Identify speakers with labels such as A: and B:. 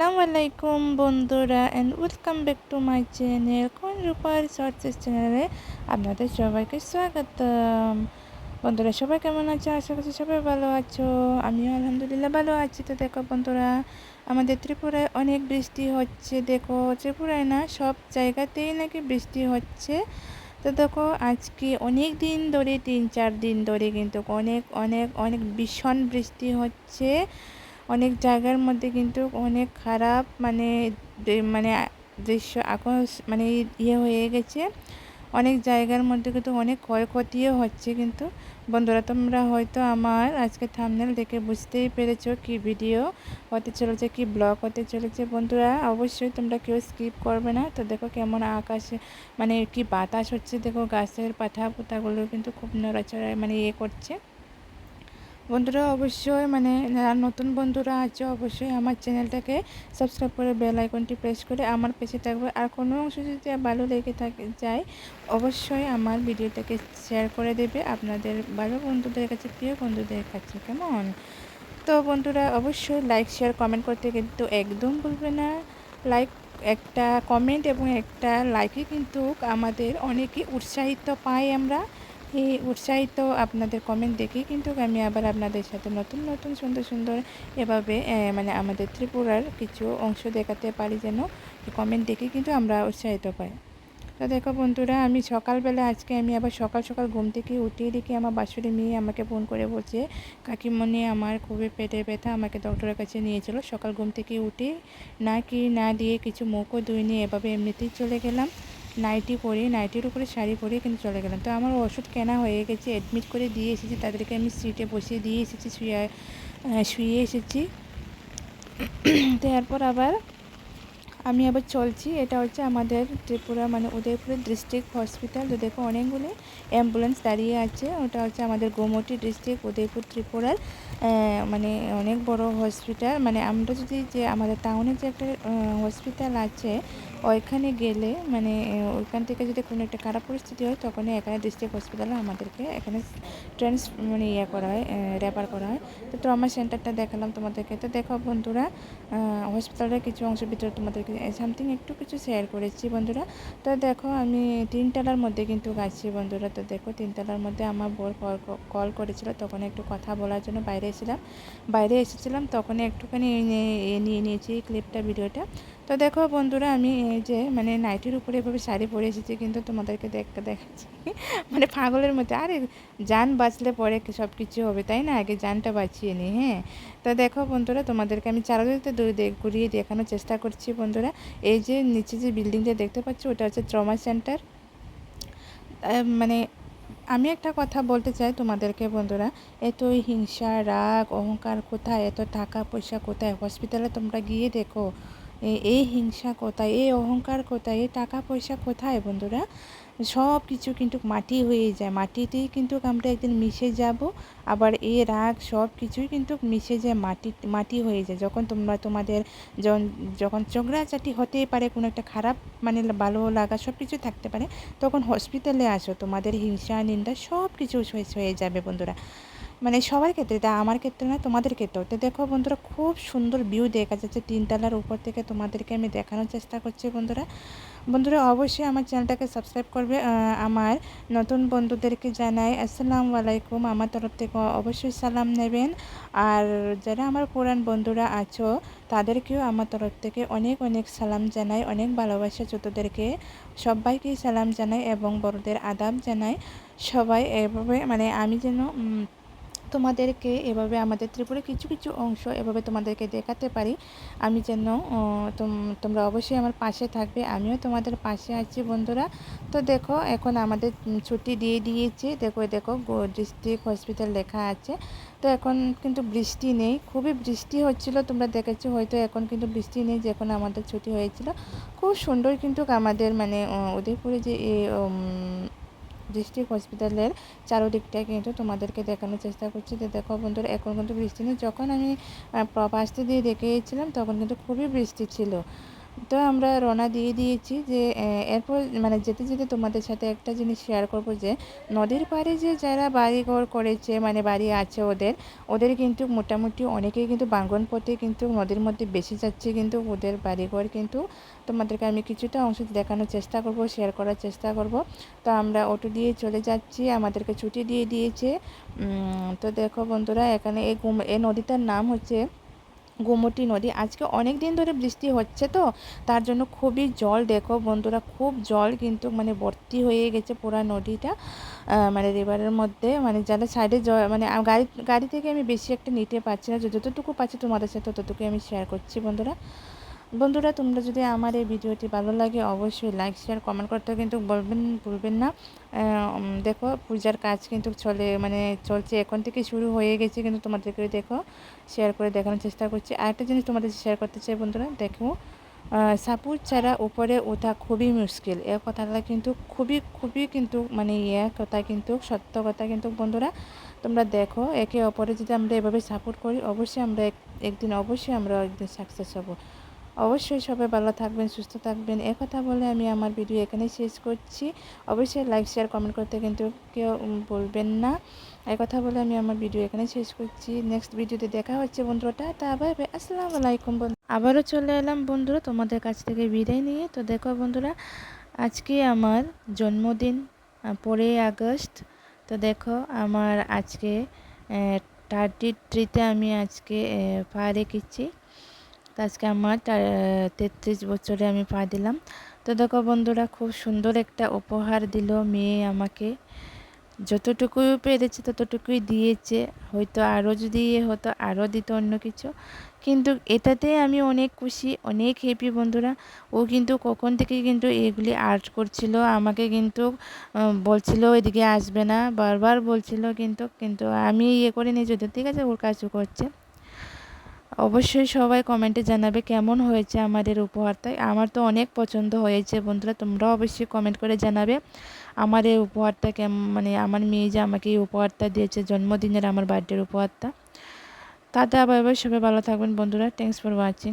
A: আসসালামু আলাইকুম বন্ধুরা and welcome back to my channel কোন রূপার সার্চেস চ্যানেলে আপনাদের সবাইকে স্বাগতম। বন্ধুরা, সবাই কেমন আছো? আশা করছি সবাই ভালো আছো। আমিও আলহামদুলিল্লাহ ভালো আছি। তো দেখো বন্ধুরা, আমাদের ত্রিপুরায় অনেক বৃষ্টি হচ্ছে। দেখো, ত্রিপুরায় না সব জায়গাতেই নাকি বৃষ্টি হচ্ছে। তো দেখো, আজকে অনেক দিন ধরে, তিন চার দিন ধরে কিন্তু অনেক অনেক অনেক ভীষণ বৃষ্টি হচ্ছে। অনেক জায়গার মধ্যে কিন্তু অনেক খারাপ মানে মানে দৃশ্য আকাশ মানে ইয়ে হয়ে গেছে। অনেক জায়গার মধ্যে কিন্তু অনেক ক্ষয়ক্ষতিও হচ্ছে কিন্তু। বন্ধুরা, তোমরা হয়তো আমার আজকে থামনেল দেখে বুঝতেই পেরেছ কি ভিডিও হতে চলেছে, কি ব্লগ হতে চলেছে। বন্ধুরা, অবশ্যই তোমরা কেউ স্কিপ করবে না। তো দেখো কেমন আকাশে মানে কি বাতাস হচ্ছে। দেখো গাছের পাতা পোতাগুলো কিন্তু খুব নড়াচড়ায় মানে ইয়ে করছে। বন্ধুরা, অবশ্যই মানে যারা নতুন বন্ধুরা আছে, অবশ্যই আমার চ্যানেলটাকে সাবস্ক্রাইব করে বেল আইকনটি প্রেস করে আমার পেছে থাকবে। আর কোনো অংশ যদি ভালো লেগে থাকে, যায়, অবশ্যই আমার ভিডিওটাকে শেয়ার করে দেবে আপনাদের ভালো বন্ধুদের কাছে, প্রিয় বন্ধুদের কাছে, কেমন? তো বন্ধুরা, অবশ্যই লাইক শেয়ার কমেন্ট করতে কিন্তু একদম ভুলবে না। লাইক একটা কমেন্ট এবং একটা লাইকে কিন্তু আমাদের অনেকে উৎসাহিত পাই আমরা। এই উৎসাহিত আপনাদের কমেন্ট দেখেই কিন্তু আমি আবার আপনাদের সাথে নতুন নতুন, সুন্দর সুন্দর এভাবে মানে আমাদের ত্রিপুরার কিছু অংশ দেখাতে পারি যেন কমেন্ট দেখে কিন্তু আমরা উৎসাহিত পাই। তো দেখো বন্ধুরা, আমি সকালবেলা আজকে আমি আবার সকাল সকাল ঘুম থেকে উঠিয়ে দেখি আমার বাসুরি মেয়ে আমাকে ফোন করে বলছে, কাকিমণি, আমার খুবই পেটে ব্যথা, আমাকে ডক্টরের কাছে নিয়েছিল সকাল ঘুম থেকে উঠে না কি না দিয়ে কিছু মুখও ধুইনি, এভাবে এমনিতেই চলে গেলাম। নাইটি পরে নাইটির উপরে শাড়ি পরে কিন্তু চলে গেলাম। তো আমার ওষুধ কেনা হয়ে গেছে অ্যাডমিট করে দিয়ে এসেছি। তাদেরকে আমি সিটে বসিয়ে দিয়ে এসেছি, শুয়ে শুয়ে এসেছি। তো এরপর আবার আমি আবার চলছি। এটা হচ্ছে আমাদের ত্রিপুরা মানে উদয়পুরের ডিস্ট্রিক্ট হসপিটাল তো দেখো অনেকগুলো অ্যাম্বুলেন্স দাঁড়িয়ে আছে। ওটা হচ্ছে আমাদের গোমতি ডিস্ট্রিক্ট উদয়পুর, ত্রিপুরার মানে অনেক বড় হসপিটাল মানে আমরা যদি যে আমাদের টাউনে যে একটা হসপিটাল আছে ওইখানে গেলে মানে ওইখান থেকে যদি কোনো একটা খারাপ পরিস্থিতি হয় তখন এখানে ডিস্ট্রিক্ট হসপিটালে আমাদেরকে এখানে ট্রেন্স মানে ইয়ে করা হয় রেফার করা হয়। তো ট্রমা সেন্টারটা দেখালাম তোমাদেরকে। তো দেখো বন্ধুরা হসপিটালের কিছু অংশ ভিতরে তোমাদেরকে সামথিং একটু কিছু শেয়ার করেছি বন্ধুরা। তো দেখো, আমি তিনতলার মধ্যে কিন্তু গাছি বন্ধুরা। তো দেখো তিনতলার মধ্যে আমার বোর কল কল করেছিল তখন একটু কথা বলার জন্য বাইরে এসেছিলাম। বাইরে এসেছিলাম তখন একটুখানি নিয়ে নিয়েছি ক্লিপটা ভিডিওটা তো দেখো বন্ধুরা, আমি এই যে মানে নাইটির উপরে এভাবে শাড়ি পরে এসেছি, কিন্তু তোমাদেরকে দেখতে দেখাচ্ছি। মানে পাগলের মধ্যে আরে, যান বাঁচলে পরে সব কিছু হবে, তাই না? আগে যানটা বাঁচিয়ে নিই হ্যাঁ? তো দেখো বন্ধুরা, তোমাদেরকে আমি চারদিকে দূরে ঘুরিয়ে দেখানোর চেষ্টা করছি বন্ধুরা। এই যে নিচে যে বিল্ডিংটা দেখতে পাচ্ছি, ওটা হচ্ছে ট্রমা সেন্টার। মানে আমি একটা কথা বলতে চাই তোমাদেরকে বন্ধুরা। এত হিংসা, রাগ, অহংকার কোথায়? এত টাকা পয়সা কোথায়? হসপিটালে তোমরা গিয়ে দেখো। এই হিংসা কোথায় এই অহংকার কোথায় এই টাকা পয়সা কোথায় বন্ধুরা? সব কিছু কিন্তু মাটি হয়ে যায়। মাটিতেই কিন্তু আমরা একদিন মিশে যাব, আবার এই রাগ সব কিছুই কিন্তু মিশে যায়, মাটি মাটি হয়ে যায়। যখন তোমরা তোমাদের যখন চোখরাচাটি হতেই পারে, কোনো একটা খারাপ মানে ভালো লাগা সব কিছু থাকতে পারে, তখন হসপিটালে আসো। তোমাদের হিংসা, নিন্দা সব কিছু হয়ে যাবে বন্ধুরা। মানে সবার ক্ষেত্রে, তা আমার ক্ষেত্রে না তোমাদের ক্ষেত্রেও। তো দেখো বন্ধুরা, খুব সুন্দর ভিউ দেখা যাচ্ছে তিনতলার উপর থেকে। তোমাদেরকে আমি দেখানোর চেষ্টা করছি বন্ধুরা। বন্ধুরা, অবশ্যই আমার চ্যানেলটাকে সাবস্ক্রাইব করবে। আমার নতুন বন্ধুদেরকে জানাই আসসালামু আলাইকুম। আমার তরফ থেকে অবশ্যই সালাম নেবেন। আর যারা আমার পুরান বন্ধুরা আছো, তাদেরকেও আমার তরফ থেকে অনেক অনেক সালাম জানাই, অনেক ভালোবাসা ছোটোদেরকে। সবাইকেই সালাম জানাই এবং বড়দের আদাব জানাই। সবাই এভাবে মানে আমি যেন তোমাদেরকে এভাবে আমাদের ত্রিপুরা কিছু কিছু অংশ এভাবে তোমাদেরকে দেখাতে পারি। আমি যেন তোমরা অবশ্যই আমার পাশে থাকবে। আমিও তোমাদের পাশে আছি বন্ধুরা। তো দেখো, এখন আমাদের ছুটি দিয়ে দিয়েছে। দেখো দেখো ডিস্ট্রিক্ট হসপিটাল লেখা আছে। তো এখন কিন্তু বৃষ্টি নেই। খুবই বৃষ্টি হচ্ছিল, তোমরা দেখেছ। হয়তো এখন কিন্তু বৃষ্টি নেই, যখন আমাদের ছুটি হয়েছিল। খুব সুন্দর কিন্তু আমাদের মানে উদয়পুরে যে ডিস্ট্রিক্ট হসপিটালের চারোদিকটা কিন্তু তোমাদেরকে দেখানোর চেষ্টা করছি যে দেখো বন্ধুরা, এখন কিন্তু বৃষ্টি নেই। যখন আমি প্রবাসতে দিয়ে দেখে তখন কিন্তু খুবই বৃষ্টি ছিল। তো আমরা রওনা দিয়ে দিয়েছি যে এরপর মানে যেতে যেতে তোমাদের সাথে একটা জিনিস শেয়ার করব যে, নদীর পাড়ে যে যারা বাড়ি ঘর করেছে মানে বাড়ি আছে ওদের ওদের কিন্তু মোটামুটি অনেকেই কিন্তু বাঙ্গন পথে কিন্তু নদীর মধ্যে বেশি যাচ্ছে কিন্তু ওদের বাড়িঘর কিন্তু তোমাদেরকে আমি কিছুটা অংশ দেখানোর চেষ্টা করব শেয়ার করার চেষ্টা করব। তো আমরা অটো দিয়ে চলে যাচ্ছি, আমাদেরকে ছুটি দিয়ে দিয়েছে। তো দেখো বন্ধুরা, এখানে এই এই নদীটার নাম হচ্ছে গোমতী নদী। আজকে অনেক দিন ধরে বৃষ্টি হচ্ছে তো, তার জন্য খুবই জল। দেখো বন্ধুরা, খুব জল কিন্তু মানে ভর্তি হয়ে গেছে পুরা নদীটা। মানে রিভারের মধ্যে। মানে যারা সাইডে মানে গাড়ি গাড়ি থেকে আমি বেশি একটা নিতে পারছি না। যতটুকু পাচ্ছি তোমাদের সাথে ততটুকুই আমি শেয়ার করছি বন্ধুরা। বন্ধুরা তোমরা যদি আমার এই ভিডিওটি ভালো লাগে অবশ্যই লাইক শেয়ার কমেন্ট করতে কিন্তু বলবেন ভুলবেন না। দেখো পূজার কাজ কিন্তু চলে মানে চলছে এখন থেকে শুরু হয়ে গেছে কিন্তু তোমাদেরকে দেখো শেয়ার করে দেখানোর চেষ্টা করছি। আরেকটা জিনিস তোমাদের শেয়ার করতে চাই বন্ধুরা দেখো আহ, সাপুর ছাড়া উপরে ওঠা খুবই মুশকিল। এ কথাটা কিন্তু খুবই খুবই কিন্তু মানে ইয়ে কথা কিন্তু সত্য কথা কিন্তু বন্ধুরা। তোমরা দেখো একে অপরে যদি আমরা এভাবে সাপোর্ট করি অবশ্যই আমরা এক- একদিন অবশ্যই আমরা একদিন সাকসেস হব। অবশ্যই সবাই ভালো থাকবেন, সুস্থ থাকবেন। কথা বলে আমি আমার ভিডিও এখানে শেষ করছি। অবশ্যই লাইক শেয়ার কমেন্ট করতে কিন্তু কেউ বলবেন না। কথা বলে আমি আমার ভিডিও এখানে শেষ করছি। নেক্সট ভিডিওতে দেখা হচ্ছে বন্ধুরা। টাটা বাই বাই আসসালামু আলাইকুম বন্ধু। আবারও চলে এলাম বন্ধুরা তোমাদের কাছ থেকে বিদায় নিয়ে। তো দেখো বন্ধুরা, আজকে আমার জন্মদিন পনেরোই আগস্ট। তো দেখো আমার আজকে থার্টি থ্রিতে আমি আজকে পা রেখেছি আজকে আমার তেত্রিশ বছরে আমি পা দিলাম। তো দেখো বন্ধুরা, খুব সুন্দর একটা উপহার দিল মেয়ে আমাকে। যতটুকুই পেরেছে ততটুকুই দিয়েছে। হয়তো আরও যদি ইয়ে হতো, আরও দিত অন্য কিছু। কিন্তু এটাতে আমি অনেক খুশি, অনেক হ্যাপি বন্ধুরা। ও কিন্তু কখন থেকে কিন্তু এগুলি আর্ট করছিল, আমাকে কিন্তু বলছিল এদিকে আসবে না, বারবার বলছিল কিন্তু কিন্তু আমি ইয়ে করে নিয়ে যদি ঠিক আছে, ওর কাজও করছে। অবশ্যই সবাই কমেন্টে জানাবে কেমন হয়েছে আমাদের উপহারটা আমার তো অনেক পছন্দ হয়েছে বন্ধুরা, তোমরাও অবশ্যই কমেন্ট করে জানাবে আমার এই উপহারটা কেমন মানে আমার মেয়ে যে আমাকে এই উপহারটা দিয়েছে, জন্মদিনের আমার বার্থডের উপহারটা। তাতে আবার সবাই ভালো থাকবেন বন্ধুরা থ্যাংকস ফর ওয়াচিং